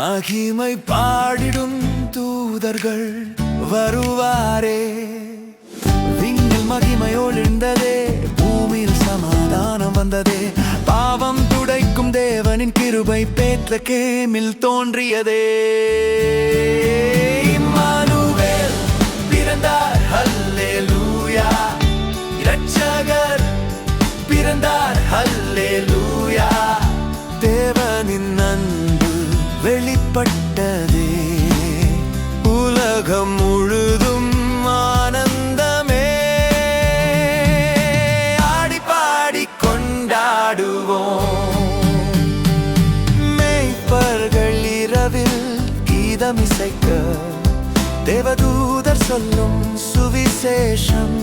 மகிமை பாடிடும் தூதர்கள் வருவாரே. விண்ணில் மகிமை ஒளிர்ந்ததே பூமியில் சமாதானம் வந்ததே. பாவம் துடைக்கும் தேவனின் கிருபை பேற்ற கேமில் தோன்றியதே. இம்மான் வெளிப்பட்டதே உலகம் முழுதும் ஆனந்தமே. ஆடி பாடி கொண்டாடுவோம். மேய்ப்பர்கள் இரவில் கீதமிசைக்க தேவதூதர் சொல்லும் சுவிசேஷம்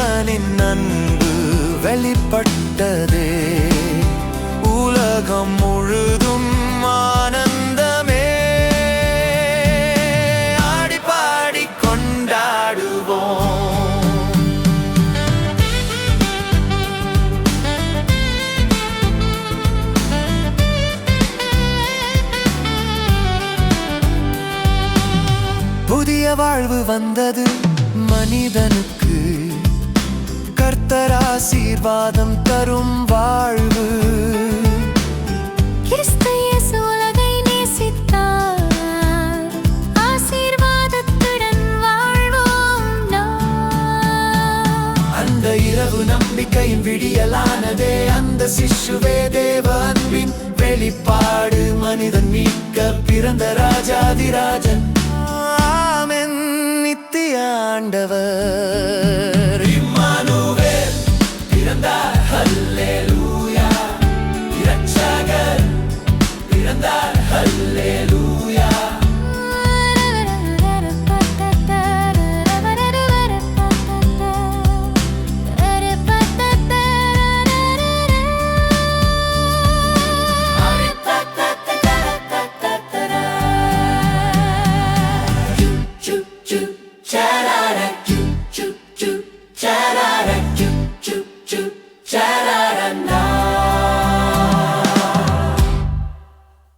தேவனின் அன்பு வெளிப்பட்டதே. உலகம் முழுதும் ஆனந்தமே. ஆடி பாடி கொண்டாடுவோம். புதிய வாழ்வு வந்தது மனிதனுக்கு. ஆசீர்வாதம் தரும் வாழ்வு. இரவு நம்பிக்கையின் விடியலானதே அந்த சிசுவே தேவ அன்பின் வெளிப்பாடு மனிதன் மீட்க பிறந்த ராஜாதிராஜன். ஆமென் நித்திய ஆண்டவர். హల్లెలూయా